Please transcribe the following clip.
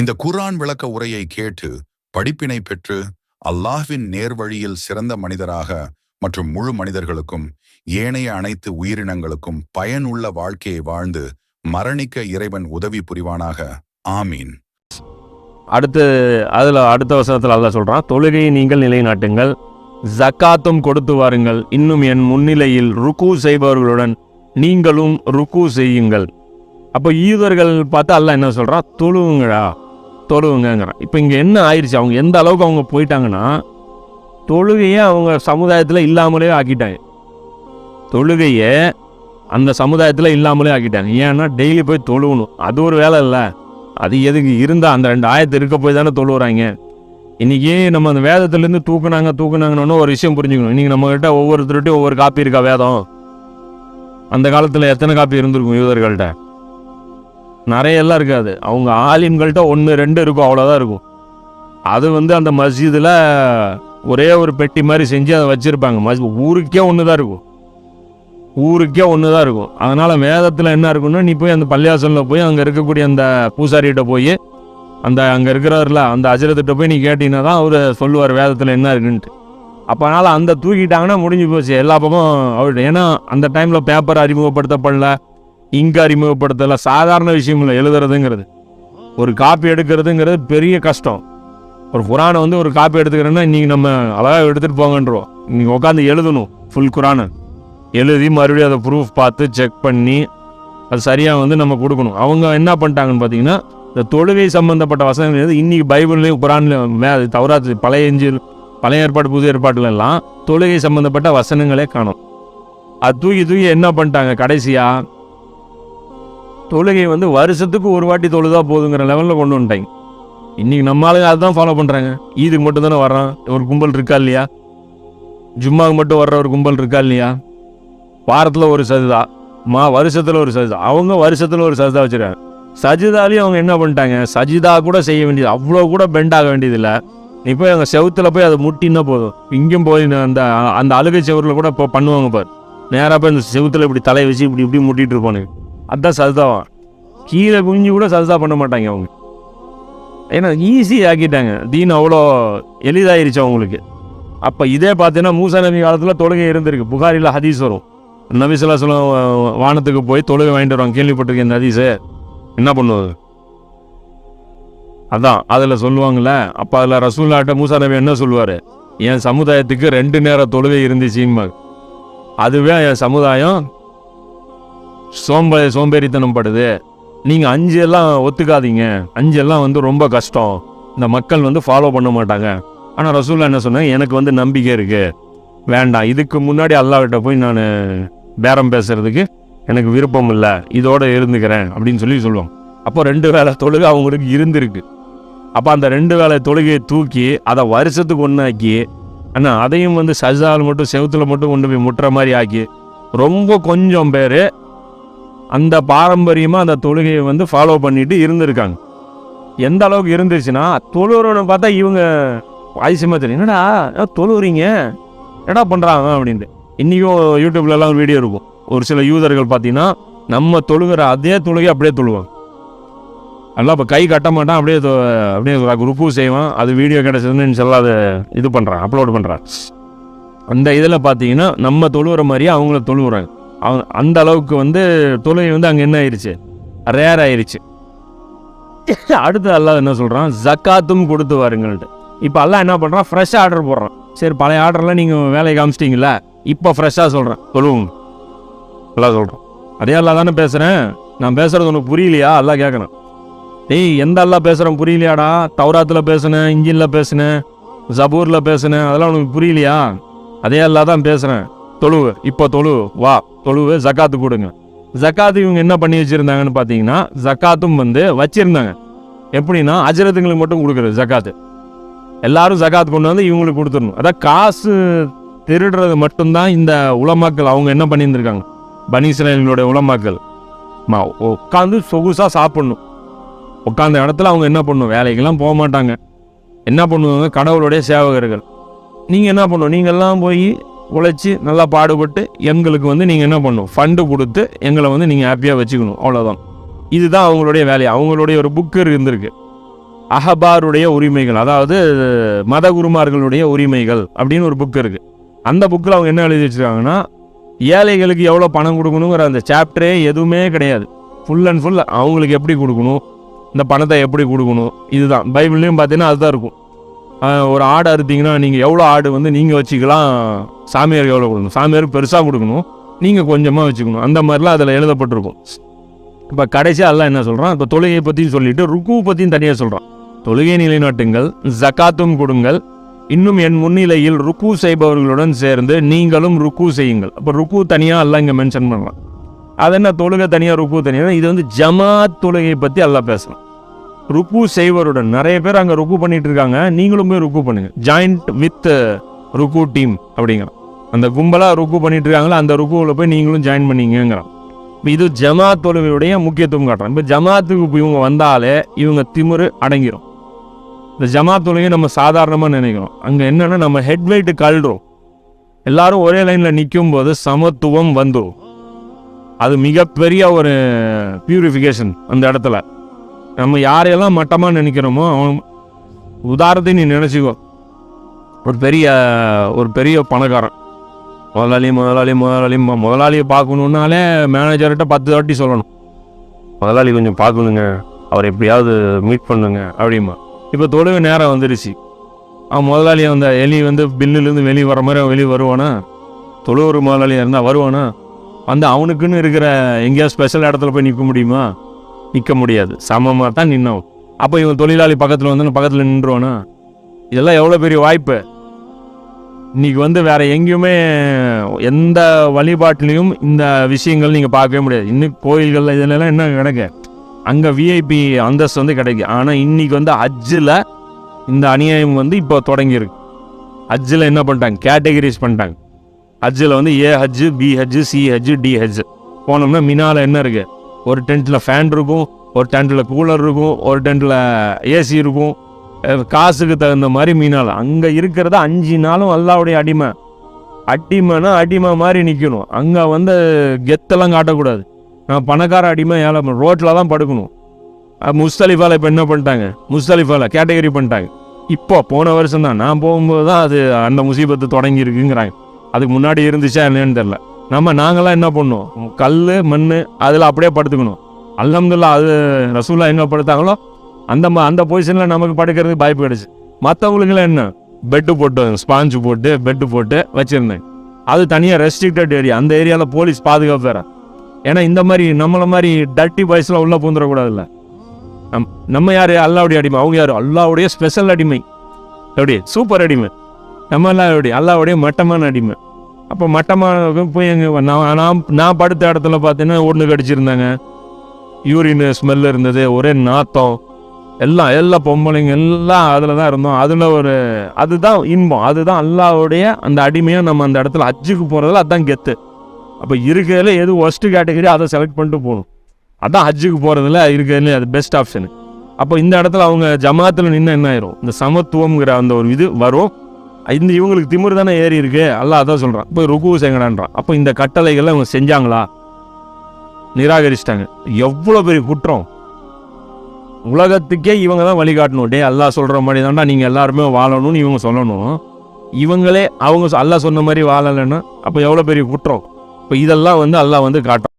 இந்த குர்ஆன் விளக்க உரையை கேட்டு படிப்பினை பெற்று அல்லாஹ்வின் நேர்வழியில் சிறந்த மனிதராக மற்றும் முழு மனிதர்களுக்கும் ஏனைய அனைத்து உயிரினங்களுக்கும் பயனுள்ள வாழ்க்கையை வாழ்ந்து மரணிக்க இறைவன் உதவி புரிவானாக. ஆமீன். அடுத்து அதில் அடுத்த வசனத்தில் அல்லாஹ் சொல்கிறான் தொழுகையை நீங்கள் நிலைநாட்டுங்கள் ஜக்காத்தும் கொடுத்து வாருங்கள். இன்னும் என் முன்னிலையில் ருக்கு செய்பவர்களுடன் நீங்களும் ருக்கு செய்யுங்கள். அப்போ யூதர்கள் பார்த்து அல்ல என்ன சொல்கிறான் தொழுவுங்களா தொழுவுங்கங்கிறான். இப்போ இங்கே என்ன ஆயிடுச்சு அவங்க எந்த அளவுக்கு அவங்க போயிட்டாங்கன்னா தொழுகையை அவங்க சமுதாயத்தில் இல்லாமலே ஆக்கிட்டாங்க. தொழுகையை அந்த சமுதாயத்தில் இல்லாமலே ஆக்கிட்டாங்க. ஏன்னா டெய்லி போய் தொழுவணும். அது ஒரு வேலை இல்லை. அது எதுக்கு? இருந்தால் அந்த ரெண்டு ஆயத்து இருக்க போய் தானே தொழுவுறாங்க. இன்றைக்கி நம்ம அந்த வேதத்துலேருந்து தூக்குனாங்க தூக்குனாங்கன்னு ஒரு விஷயம் புரிஞ்சுக்கணும். இன்றைக்கி நம்மக்கிட்ட ஒவ்வொருத்தருகிட்டையும் ஒவ்வொரு காப்பி இருக்கா வேதம்? அந்த காலத்தில் எத்தனை காப்பி இருந்திருக்கும் யூதர்கள்ட்ட? நிறைய எல்லாம் இருக்காது. அவங்க ஆலிம்கள்ட்ட ஒன்று ரெண்டு இருக்கும் அவ்வளோதான் இருக்கும். அது வந்து அந்த மஸ்ஜிதில் ஒரே ஒரு பெட்டி மாதிரி செஞ்சு அதை வச்சுருப்பாங்க. மஸ் ஊருக்கே ஒன்று தான் இருக்கும். ஊருக்கே ஒன்று தான் இருக்கும். அதனால் வேதத்தில் என்ன இருக்குன்னா நீ போய் அந்த பள்ளியாசனில் போய் அங்கே இருக்கக்கூடிய அந்த பூசாரிகிட்ட போய் அந்த அங்கே இருக்கிறவர்ல அந்த அஜரத்திட்ட போய் நீ கேட்டிங்கன்னா தான் அவர் சொல்லுவார் வேதத்தில் என்ன இருக்குன்ட்டு. அப்போ அதனால் அந்த தூக்கிட்டாங்கன்னா முடிஞ்சு போச்சு. எல்லா பக்கமும் அவர் ஏன்னா அந்த டைமில் பேப்பர் அறிமுகப்படுத்தப்படல. இங்கு அறிமுகப்படுத்தல சாதாரண விஷயங்களை எழுதுறதுங்கிறது. ஒரு காப்பி எடுக்கிறதுங்கிறது பெரிய கஷ்டம். ஒரு குரானை வந்து ஒரு காப்பி எடுத்துக்கிறேன்னா இன்றைக்கி நம்ம அழகாக எடுத்துகிட்டு போங்கன்றோம் நீங்கள் உட்காந்து எழுதணும் ஃபுல் குரானை. எழுதி மறுபடியும் அதை ப்ரூஃப் பார்த்து செக் பண்ணி அது சரியாக வந்து நம்ம கொடுக்கணும். அவங்க என்ன பண்ணிட்டாங்கன்னு பார்த்தீங்கன்னா இந்த தொழுகை சம்மந்தப்பட்ட வசனங்கள் வந்து இன்னைக்கு பைபிள்லேயும் குரான்லையும் மே அது தவறாது பழைய எஞ்சில் பழைய ஏற்பாடு புது ஏற்பாட்டுல எல்லாம் தொழுகை சம்மந்தப்பட்ட வசனங்களே காணும். அது தூக்கி தூக்கி என்ன பண்ணிட்டாங்க கடைசியாக தொழுகை வந்து வருஷத்துக்கு ஒரு வாட்டி தொழுதா போதுங்கிற லெவலில் கொண்டு வந்துட்டாங்க. இன்னைக்கு நம்ம ஆளுங்க அதுதான் ஃபாலோ பண்ணுறாங்க ஈதுக்கு மட்டும் தானே வர்றான். ஒரு கும்பல் இருக்கா இல்லையா? ஜும்மாவுக்கு மட்டும் வர்ற ஒரு கும்பல் இருக்கா இல்லையா? வாரத்தில் ஒரு சஜிதா மா வருஷத்தில் ஒரு சஜிதா. அவங்க வருஷத்தில் ஒரு சஜிதா வச்சுருக்காங்க. சஜிதாலையும் அவங்க என்ன பண்ணிட்டாங்க? சஜிதா கூட செய்ய வேண்டியது அவ்வளோ கூட பெண்ட் ஆக வேண்டியதில்லை. நீ போய் அங்கே செவுத்தில் போய் அதை முட்டின்னா போதும். இங்கேயும் போய் அந்த அந்த அழுகை செவரில் கூட இப்போ பண்ணுவாங்க பார். நேராக போய் இந்த செவுத்தில் இப்படி தலையை வச்சு இப்படி இப்படி முட்டிகிட்டு இருப்பானுங்க. அதுதான் சஜ்தாவா. கீழே குஞ்சு கூட சஜ்தா பண்ண மாட்டாங்க அவங்க. ஏன்னா ஈஸி ஆக்கிட்டாங்க. தீன் அவ்வளோ எளிதாயிருச்சு அவங்களுக்கு. அப்போ இதே பார்த்தீங்கன்னா மூசா நபி காலத்தில் தொழுகை இருந்திருக்கு. புகாரில் ஹதீஸ் வரும். நபிசுல்லாஸ்லாம் வானத்துக்கு போய் தொழுகை வாங்கிட்டு வருவாங்க. கேள்விப்பட்டிருக்கேன் இந்த ஹதீஸு. என்ன பண்ணுவது அதான் அதில் சொல்லுவாங்களே அப்போ அதில் ரசூல்லாட்ட மூசா நபி என்ன சொல்லுவார்? என் சமுதாயத்துக்கு ரெண்டு நேரம் தொழுகை இருந்துச்சுன்னு அதுவே என் சமுதாயம் சோம்ப சோம்பேறித்தனம் படுது. நீங்கள் அஞ்சு எல்லாம் ஒத்துக்காதீங்க. அஞ்சு எல்லாம் வந்து ரொம்ப கஷ்டம். இந்த மக்கள் வந்து ஃபாலோ பண்ண மாட்டாங்க. ஆனால் ரசூல்லா என்ன சொன்னாங்க? எனக்கு வந்து நம்பிக்கை இருக்குது வேண்டாம். இதுக்கு முன்னாடி அல்லாவிட்ட போய் நான் பேரம் பேசுறதுக்கு எனக்கு விருப்பம் இல்லை. இதோடு இருந்துக்கிறேன் அப்படின்னு சொல்லி சொல்லுவாங்க. அப்போ ரெண்டு வேளை தொழுகை அவங்களுக்கு இருந்திருக்கு. அப்போ அந்த ரெண்டு வேளை தொழுகையை தூக்கி அதை வருஷத்துக்கு ஒன்றாக்கி ஆனால் அதையும் வந்து சஜால் மட்டும் செவுத்தில் மட்டும் கொண்டு போய் முட்டுற மாதிரி ஆக்கி ரொம்ப கொஞ்சம் பேர் அந்த பாரம்பரியமாக அந்த தொழுகையை வந்து ஃபாலோ பண்ணிட்டு இருந்திருக்காங்க. எந்த அளவுக்கு இருந்துச்சுன்னா தொழுவுறவனை பார்த்தா இவங்க ஆயுசியமாக தெரியும் என்னடா தொழுவுறீங்க என்னடா பண்ணுறாங்க அப்படின்ட்டு. இன்றைக்கும் யூடியூப்லலாம் ஒரு வீடியோ இருக்கும். ஒரு சில யூதர்கள் பார்த்தீங்கன்னா நம்ம தொழுகிற அதே தொழுகை அப்படியே தொழுவாங்க. அதெல்லாம் இப்போ கை கட்ட மாட்டான் அப்படியே அப்படியே ருப்பு செய்வான். அது வீடியோ கிடச்சதுன்னு சொல்லலாம் அதை இது பண்ணுறான் அப்லோட் பண்ணுறான் அந்த இதில் பார்த்தீங்கன்னா நம்ம தொழுகிற மாதிரியே அவங்கள தொழுவுறாங்க அவங்க அந்த அளவுக்கு வந்து தொழுகை வந்து அங்கே என்ன ஆயிடுச்சு ரேர் ஆயிடுச்சு அடுத்து அல்லாஹ் என்ன சொல்கிறான் ஜக்காத்தும் கொடுத்து வாருங்கள்ட்டு. இப்போ அல்லாஹ் என்ன பண்ணுறான் ஃப்ரெஷ் ஆர்டர் போடுறான். சரி பழைய ஆர்டர்லாம் நீங்கள் வேலையை காமிச்சிட்டிங்களா இப்போ ஃப்ரெஷ்ஷாக சொல்கிறேன் சொல்லுவோங்க எல்லாம் சொல்கிறோம் அதே அல்லா தானே பேசுகிறேன் நான் பேசுகிறது உனக்கு புரியலையா? எல்லாம் கேட்குறேன் டேய் எந்த எல்லாம் பேசுகிறேன் புரியலையாடா? தௌராத்தில் பேசுனேன் இன்ஜினில் பேசுனேன் ஜபூரில் பேசுனேன் அதெல்லாம் உனக்கு புரியலையா? அதே அல்லாஹ் தான் பேசுகிறேன் தொழுவு. இப்போ தொழுவு. வா தொழுவு ஜக்காத்து கொடுங்க ஜக்காத்து இவங்க என்ன பண்ணி வச்சுருந்தாங்கன்னு பார்த்தீங்கன்னா ஜக்காத்தும் வந்து வச்சுருந்தாங்க. எப்படின்னா அஜரத்துங்களுக்கு மட்டும் கொடுக்குறது ஜக்காத்து. எல்லாரும் ஜக்காத் கொண்டு வந்து இவங்களுக்கு கொடுத்துடணும். அதான் காசு திருடுறது மட்டும்தான் இந்த உலமாக்கள் அவங்க என்ன பண்ணியிருந்திருக்காங்க? பனீஸ்வரர்களுடைய உலமாக்கள். மா உட்காந்து சொகுசாக சாப்பிட்ணும். உட்காந்த இடத்துல அவங்க என்ன பண்ணணும் வேலைக்கெல்லாம் போக மாட்டாங்க. என்ன பண்ணுவாங்க? கடவுளுடைய சேவகர்கள். நீங்கள் என்ன பண்ணுவோம் நீங்கள்லாம் போய் உழைச்சி நல்லா பாடுபட்டு எங்களுக்கு வந்து நீங்கள் என்ன பண்ணணும் ஃபண்டு கொடுத்து எங்களை வந்து நீங்கள் ஹாப்பியாக வச்சுக்கணும். அவ்வளோதான் இதுதான் அவங்களுடைய வேலை. அவங்களுடைய ஒரு புக்கு இருந்திருக்கு. அஹபாருடைய உரிமைகள் அதாவது மத குருமார்களுடைய உரிமைகள் அப்படின்னு ஒரு புக் இருக்குது அந்த புக்கில் அவங்க என்ன எழுதி வச்சுருக்காங்கன்னா ஏழைகளுக்கு எவ்வளோ பணம் கொடுக்கணுங்கிற அந்த சாப்டரே எதுவுமே கிடையாது. ஃபுல் அண்ட் ஃபுல் அவங்களுக்கு எப்படி கொடுக்கணும்? இந்த பணத்தை எப்படி கொடுக்கணும்? இதுதான். பைபிள்லேயும் பார்த்தீங்கன்னா அதுதான் இருக்கும். ஒரு ஆடு அறுத்தீங்கன்னா நீங்கள் எவ்வளோ ஆடு வந்து நீங்கள் வச்சுக்கலாம்? சாமியாருக்கு எவ்வளோ கொடுக்கணும்? சாமியாருக்கு பெருசாக கொடுக்கணும். நீங்கள் கொஞ்சமாக வச்சுக்கணும். அந்த மாதிரிலாம் அதில் எழுதப்பட்டிருக்கும். இப்போ கடைசியாக எல்லாம் என்ன சொல்கிறான் இப்போ தொழுகையை பற்றியும் சொல்லிவிட்டு ருக்கு பற்றியும் தனியாக சொல்கிறான் தொழுகை நிலைநாட்டுங்கள் ஜக்காத்தும் கொடுங்கள். இன்னும் என் முன்னிலையில் ருக்கு செய்பவர்களுடன் சேர்ந்து நீங்களும் ருக்கு செய்யுங்கள். அப்போ ருக்கு தனியாக எல்லாம் இங்கே மென்ஷன் பண்ணலாம். அது என்ன? தொழுகை தனியாக ருக்கு தனியாக இது வந்து ஜமாத் தொழுகையை பற்றி எல்லாம் பேசலாம் ருக்கு செய்வருடன். நிறைய பேர் அங்கே ருக்கு பண்ணிட்டு இருக்காங்க நீங்களும் போய் ருக்கு பண்ணுங்க. ஜாயிண்ட் வித் uh, ருக்கு டீம் அப்படிங்கிறான். அந்த கும்பலாக ருக்கு பண்ணிட்டு இருக்காங்களோ அந்த ருக்குவில் போய் நீங்களும் ஜாயின் பண்ணிங்கிறான் இப்போ இது ஜமாத் தொழுகையுடைய முக்கியத்துவம் காட்டுறான். இப்போ ஜமாத்துக்கு இவங்க வந்தாலே இவங்க திமிரு அடங்கிரும். இந்த ஜமாத் தொழுகையை நம்ம சாதாரணமாக நினைக்கிறோம். அங்கே என்னன்னா நம்ம ஹெட் வெயிட்டு கழுறோம் எல்லாரும் ஒரே லைனில் நிற்கும் போது சமத்துவம் வந்துடும் அது மிகப்பெரிய ஒரு பியூரிஃபிகேஷன் அந்த இடத்துல. நம்ம யாரையெல்லாம் மட்டமாக நினைக்கிறோமோ அவன் உதாரணத்தை நீ நினச்சிக்கோ. ஒரு பெரிய ஒரு பெரிய பணக்காரன். முதலாளி முதலாளி முதலாளி முதலாளியை பார்க்கணுன்னாலே மேனேஜர்கிட்ட பத்து வாட்டி சொல்லணும். முதலாளி கொஞ்சம் பார்க்கணுங்க. அவர் எப்படியாவது மீட் பண்ணுங்க அப்படிமா இப்போ தொழுவு நேரம் வந்துருச்சு. அவன் முதலாளி அந்த எலி வந்து பில்லுலேருந்து வெளியே வர மாதிரி அவன் வெளியே வருவானா? தொழுவுறு முதலாளியாக இருந்தால் வருவானா? வந்து அவனுக்குன்னு இருக்கிற எங்கேயாவது ஸ்பெஷல் இடத்துல போய் நிற்க முடியுமா? நிற்க முடியாது. சமமாக தான் நின்னோம் அப்போ இவன் தொழிலாளி பக்கத்தில் வந்து பக்கத்தில் நின்றுவானா? இதெல்லாம் எவ்வளோ பெரிய வாய்ப்பு? இன்னைக்கு வந்து வேறு எங்கேயுமே எந்த வழிபாட்டிலையும் இந்த விஷயங்கள் நீங்கள் பார்க்கவே முடியாது. இன்னும் கோயில்கள் இதுலலாம் என்ன கிடைக்கு? அங்கே விஐபி அந்தஸ்து வந்து கிடைக்கும் ஆனால் இன்றைக்கி வந்து ஹஜ்ஜில் இந்த அநியாயம் வந்து இப்போ தொடங்கியிருக்கு. ஹஜ்ஜில் என்ன பண்ணிட்டாங்க? கேட்டகரிஸ் பண்ணிட்டாங்க. ஹஜ்ஜில் வந்து ஏ ஹஜ்ஜு பி ஹஜ்ஜு சி ஹஜ்ஜு டி ஹஜ்ஜு போனோம்னா மினால என்ன இருக்குது ஒரு டென்ட்டில் ஃபேன் இருக்கும் ஒரு டென்ட்டில் கூலர் இருக்கும் ஒரு டென்ட்டில் ஏசி இருக்கும். காசுக்கு தகுந்த மாதிரி மீனால். அங்கே இருக்கிறத அஞ்சு நாளும் அல்லாவுடைய அடிமை. அடிமைனா அடிமை மாதிரி நிற்கணும் அங்கே வந்து கெத்தெல்லாம் காட்டக்கூடாது. நான் பணக்கார அடிமை ஏழை ரோட்டில் தான் படுக்கணும். முஸ்தலிஃபாவில் இப்போ என்ன பண்ணிட்டாங்க? முஸ்தலிஃபாவில் கேட்டகரி பண்ணிட்டாங்க. இப்போ போன வருஷம் தான் நான் போகும்போது தான் அது அந்த முசீபத்து தொடங்கி இருக்குங்கிறாங்க அதுக்கு முன்னாடி இருந்துச்சா என்னன்னு தெரில நம்ம நாங்களாம் என்ன பண்ணோம் கல் மண் அதில் அப்படியே படுத்துக்கணும். அல்ஹம்துலில்லாஹ் அது ரசூல்லா எங்கே படுத்தாங்களோ அந்த ம- அந்த பொசிஷனில் நமக்கு படுக்கிறதுக்கு வாய்ப்பு கிடச்சி. மற்றவங்களுக்குலாம் என்ன? பெட்டு போட்டு ஸ்பாஞ்சு போட்டு பெட்டு போட்டு வச்சுருந்தேன். அது தனியாக ரெஸ்ட்ரிக்டட் ஏரியா அந்த ஏரியாவில் போலீஸ் பாதுகாப்பு வேற. ஏன்னா இந்த மாதிரி நம்மளை மாதிரி டர்ட்டி பாய்ஸ்லாம் உள்ளே பூந்துடக்கூடாதுல்ல நம் நம்ம யார்? அல்லாவுடைய அடிமை. அவங்க யார்? அல்லாவுடைய ஸ்பெஷல் அடிமை. எப்படி? சூப்பர் அடிமை. நம்ம எல்லாம் எப்படி? அல்லாவுடைய மட்டமான அடிமை. அப்போ மட்டமாக போய் எங்கே நான் நான் நான் படுத்த இடத்துல பார்த்தீங்கன்னா ஒன்று கடிச்சிருந்தாங்க. யூரின் ஸ்மெல் இருந்தது ஒரே நாத்தம். எல்லாம் எல்லா பொம்பளைங்க எல்லாம் அதில் தான் இருந்தோம். அதில் ஒரு அதுதான் இன்பம். அதுதான் அல்லாவுடைய அந்த அடிமையாக நம்ம அந்த இடத்துல ஹஜ்ஜுக்கு போகிறதுல அதுதான் கெத்து. அப்போ இருக்கிறதுல எது ஒஸ்ட்டு கேட்டகரி அதை செலக்ட் பண்ணிட்டு போகணும். அதான் ஹஜ்ஜுக்கு போகிறதுல இருக்கிறதுல அது பெஸ்ட் ஆப்ஷனு அப்போ இந்த இடத்துல அவங்க ஜமாத்தில் நின்று என்ன ஆயிரும்? இந்த சமத்துவங்கிற அந்த ஒரு இது வரும். இந்த இவங்களுக்கு திமிரு தானே ஏறி இருக்கு? அல்லாஹ் அதான் சொல்கிறான் இப்போ ருக்கு செய்யங்கடான்றான். அப்போ இந்த கட்டளைகளை இவங்க செஞ்சாங்களா? நிராகரிச்சிட்டாங்க. எவ்வளோ பெரிய குற்றம்? உலகத்துக்கே இவங்க தான் வழிகாட்டணும். டே அல்லாஹ் சொல்கிற மாதிரி தான்டா நீங்கள் எல்லாருமே வாழணும்னு இவங்க சொல்லணும். இவங்களே அவங்க சொ- அல்லாஹ் சொன்ன மாதிரி வாழலைன்னா அப்போ எவ்வளோ பெரிய குற்றம்? இப்போ இதெல்லாம் வந்து அல்லாஹ் வந்து காட்டும்